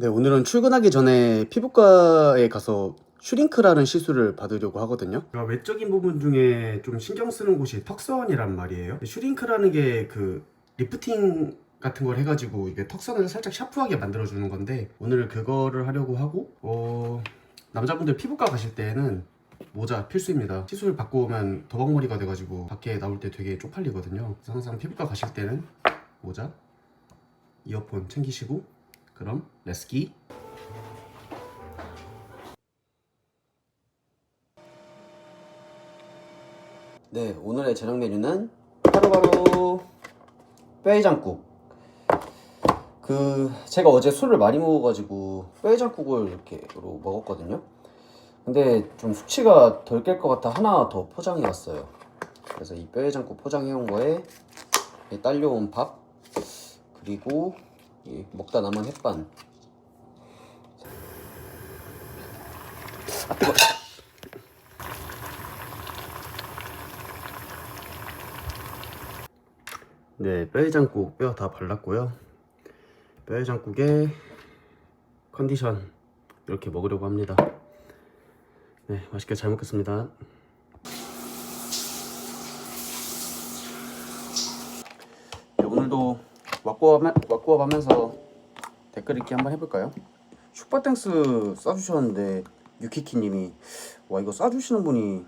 네, 오늘은 출근하기 전에 피부과에 가서 슈링크라는 시술을 받으려고 하거든요. 제가 외적인 부분 중에 좀 신경 쓰는 곳이 턱선이란 말이에요. 슈링크라는 게 그 리프팅 같은 걸 해가지고 이게 턱선을 살짝 샤프하게 만들어주는 건데 오늘 그거를 하려고 하고 어, 남자분들 피부과 가실 때는 모자 필수입니다. 시술 받고 오면 더벅머리가 돼가지고 밖에 나올 때 되게 쪽팔리거든요. 그래서 항상 피부과 가실 때는 모자, 이어폰 챙기시고 그럼 렛츠기 네 오늘의 저녁 메뉴는 바로바로 뼈해장국. 그 제가 어제 술을 많이 먹어가지고 뼈해장국을 이렇게로 먹었거든요. 근데 좀 수치가 덜 깰 것 같아 하나 더 포장해 왔어요. 그래서 이 뼈해장국 포장해 온 거에 이 딸려온 밥 그리고 이 먹다 남은 햇반 아, 뜨거. 네, 뼈해장국 뼈 다 발랐고요. 뼈해장국에 컨디션 이렇게 먹으려고 합니다. 네, 맛있게 잘 먹겠습니다. 네, 오늘도 왁구업 하면서 댓글 읽기 한번 해볼까요? 슈퍼땡스 써주셨는데 유키키님이 와 이거 써주시는 분이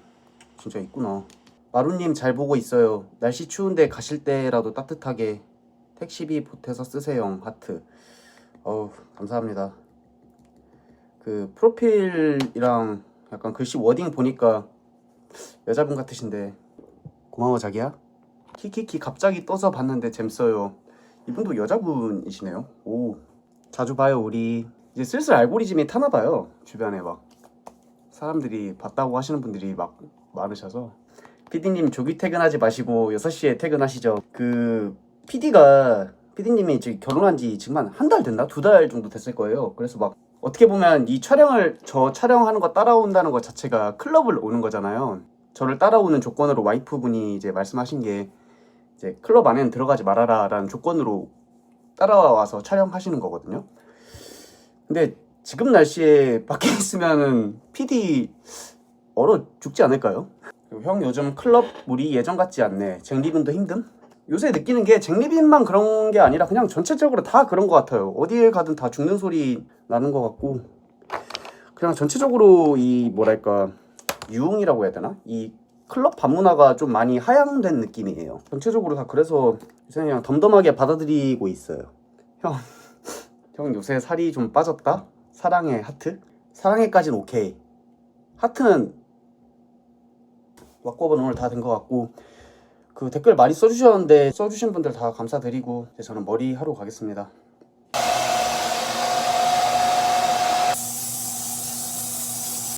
진짜 있구나. 마루님 잘 보고 있어요. 날씨 추운데 가실 때라도 따뜻하게 택시비 보태서 쓰세요. 하트. 어우 감사합니다. 그 프로필이랑 약간 글씨 워딩 보니까 여자분 같으신데 고마워 자기야. 키키키 갑자기 떠서 봤는데 잼써요. 이분도 여자분이시네요. 오 자주 봐요 우리. 이제 슬슬 알고리즘이 타나 봐요. 주변에 막 사람들이 봤다고 하시는 분들이 막 많으셔서 PD님 조기 퇴근하지 마시고 6시에 퇴근하시죠. 그 PD가 PD님이 지금 결혼한 지 지금 한 한 달 됐나? 두 달 정도 됐을 거예요. 그래서 막 어떻게 보면 이 촬영을 저 촬영하는 거 따라온다는 것 자체가 클럽을 오는 거잖아요. 저를 따라오는 조건으로 와이프분이 이제 말씀하신 게 이제 클럽 안에는 들어가지 말아라라는 조건으로 따라와서 촬영하시는 거거든요. 근데 지금 날씨에 밖에 있으면은 PD 얼어 죽지 않을까요? 형 요즘 클럽 물이 예전 같지 않네. 잭리빈도 힘듦? 요새 느끼는 게 잭리빈만 그런 게 아니라 그냥 전체적으로 다 그런 것 같아요. 어디에 가든 다 죽는 소리 나는 것 같고 그냥 전체적으로 이 뭐랄까 유흥이라고 해야 되나? 이 클럽 밤문화가 좀 많이 하향된 느낌이에요. 전체적으로 다 그래서 요새 그냥 덤덤하게 받아들이고 있어요. 형, 형 요새 살이 좀 빠졌다? 사랑해 하트? 사랑해까진 오케이. 하트는 왁구업은 오늘 다 된 것 같고 그 댓글 많이 써주셨는데 써주신 분들 다 감사드리고 저는 머리 하러 가겠습니다.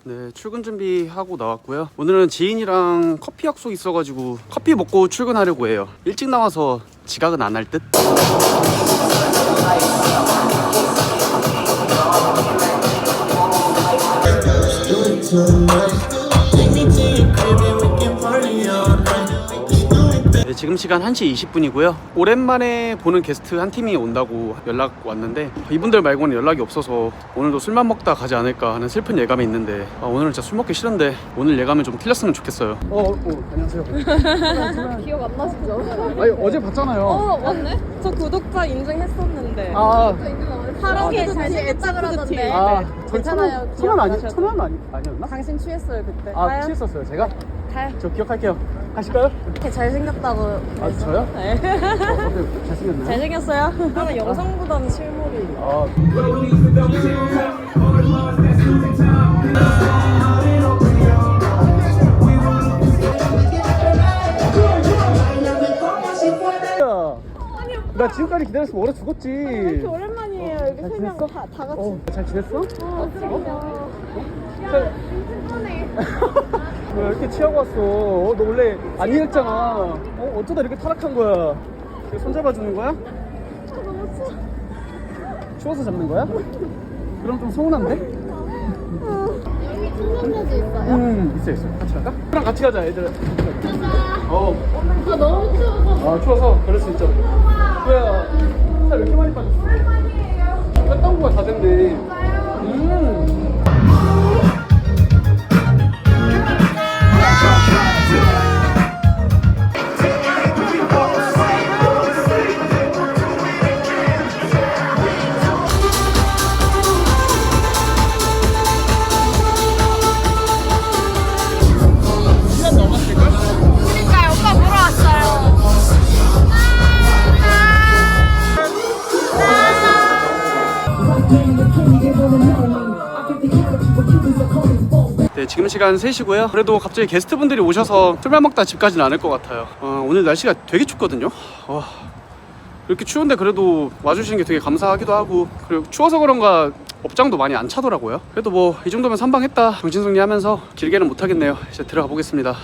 네 출근 준비하고 나왔고요. 오늘은 지인이랑 커피 약속 있어가지고 커피 먹고 출근하려고 해요. 일찍 나와서 지각은 안 할 듯? 네, 지금 시간 1시 20분이고요. 오랜만에 보는 게스트 한 팀이 온다고 연락 왔는데 이분들 말고는 연락이 없어서 오늘도 술만 먹다 가지 않을까 하는 슬픈 예감이 있는데 아, 오늘은 진짜 술 먹기 싫은데 오늘 예감은 좀 틀렸으면 좋겠어요. 어, 어 안녕하세요. 기억 안 나시죠? 아니 어제 봤잖아요. 어 맞네? 저 구독자 인증했었는데 아, 사랑해 잘 지냈다 그러던데 아, 네. 저희 괜찮아요. 천원, 기억 천원 안 아니 나셔도 천원 아니 아니었나? 당신 취했어요 그때 아 가요? 취했었어요 제가. 가요 저 기억할게요. 가실까요? 이렇게 잘생겼다고 아 그래서. 저요? 네 어, 근데 잘생겼나요? 잘생겼어요? 나는 영상보다는 실물이 아, 야, 나 지금까지 기다렸으면 얼어 죽었지. 이렇게 오랜만이에요 여기 잘 세명 지냈어? 다, 다 같이 어, 잘 지냈어? 어, 그 잘- 왜 이렇게 취하고 왔어? 어, 너 원래 안 이랬잖아. 어, 어쩌다 이렇게 타락한 거야? 이렇게 손잡아 주는 거야? 너무 추워 추워서 잡는 거야? 그럼 좀 서운한데? 여기 충전자도 있어요? 음, 있어, 있어. 같이 갈까? 그랑 같이 가자, 애들. 어, 아 너무 추워서 아, 추워서 그럴 수 있죠. 왜, 살왜 이렇게 많이 빠졌어? 왜 뼈다구가 다 된대. 음. 네, 지금 시간 3시고요. 그래도 갑자기 게스트분들이 오셔서 술만 먹다 집 가진 않을 것 같아요. 어, 오늘 날씨가 되게 춥거든요. 와, 이렇게 추운데 그래도 와주시는 게 되게 감사하기도 하고 그리고 추워서 그런가 업장도 많이 안 차더라고요. 그래도 뭐 이 정도면 선방했다 정신승리 하면서 길게는 못 하겠네요. 이제 들어가 보겠습니다.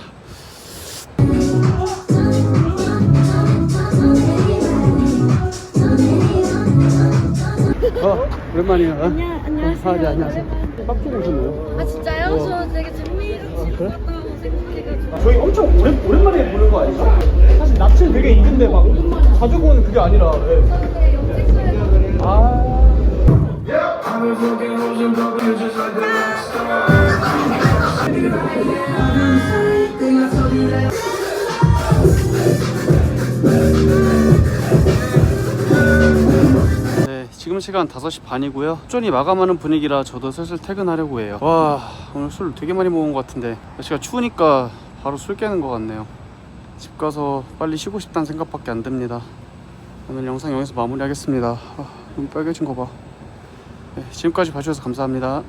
어, 오랜만이에요. 어? 안녕하세요. 아, 네, 안녕하세요. 빡 주고 오셨네요. 아 진짜요? 저 되게 그래? 것 같다고 생각해가지고. 저희 엄청 오랜, 오랜만에 보는 거 아니죠? 사실 낯을 되게 익은데 막 자주 보는 그게 아니라 네. 아 네, 지금 시간 5시 반이고요. 쫀이 마감하는 분위기라 저도 슬슬 퇴근하려고 해요. 와, 오늘 술 되게 많이 먹은 것 같은데 날씨가 추우니까 바로 술 깨는 것 같네요. 집 가서 빨리 쉬고 싶다는 생각밖에 안 듭니다. 오늘 영상 여기서 마무리하겠습니다. 아, 눈 빨개진 거 봐. 네, 지금까지 봐주셔서 감사합니다.